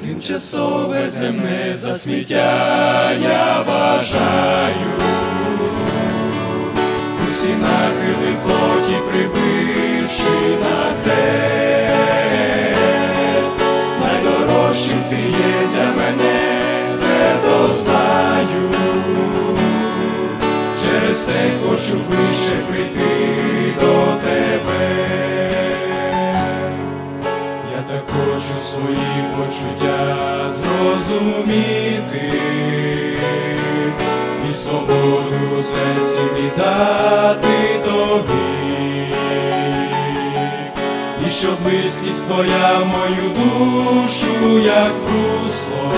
тимчасове земне засміття я вважаю, усі нахили плоті прибивши на хрест, найдорожчим ти є для мене, твердо знаю, через те хочу ближче прийти до тебе. Я так хочу почуття зрозуміти. І свободу серці віддати тобі, і щоб близькість твоя мою душу, як русло,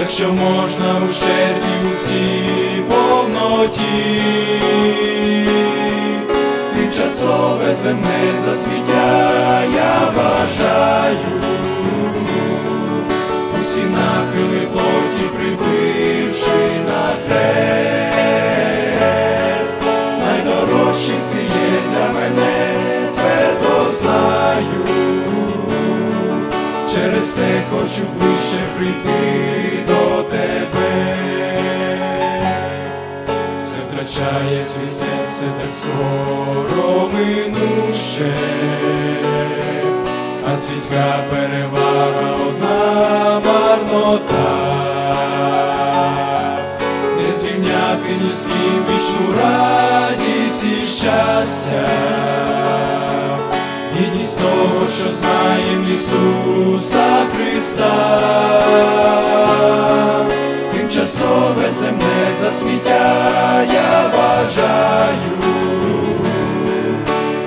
якщо можна у щерті усій повноті тимчасове земне засміття я вважаю, усі нахили плоті прибивши на хрест, найдорожчим ти є для мене, твердо знаю, через те хочу ближче прийти до тебе втрачає свій все так скоро минуще, а світська перевага одна марнота, не зрівняти ні з ким вічну радість і щастя, гідність того, що знаєм Ісуса Христа. Тимчасове земне засміття я бажаю,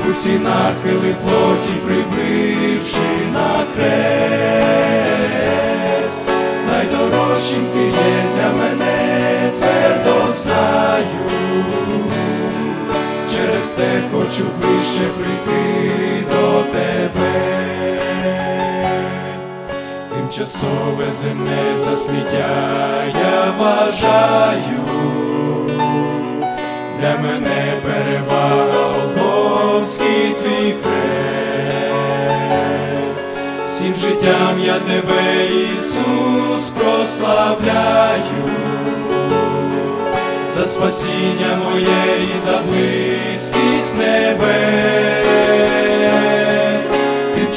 усі нахили плоті прибивши на хрест, найдорожчим ти є для мене, твердо знаю, через те хочу ближче прийти до тебе тимчасове земне засміття. Я вважаю, для мене перевага Голговський твій хрест, всім життям я тебе, Ісус, прославляю, за спасіння моє і за близькість небес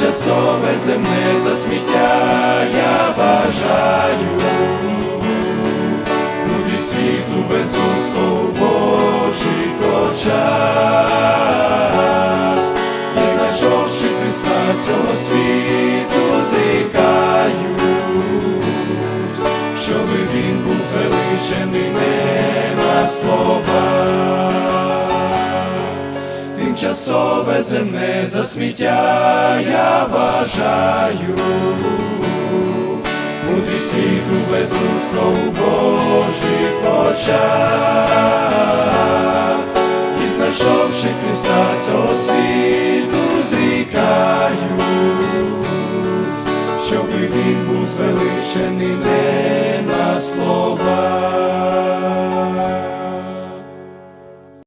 тимчасове земне засміття я бажаю, мудрі світу безумство у Божих очах, і знайшовши Христа цього світу, зрікаюсь, щоби він був звеличений не на словах тимчасове земне засміття я вважаю, мудрі світу безумство у Божих очах, і знайшовши Христа цього світу, зрікаюсь, щоби він був звеличений не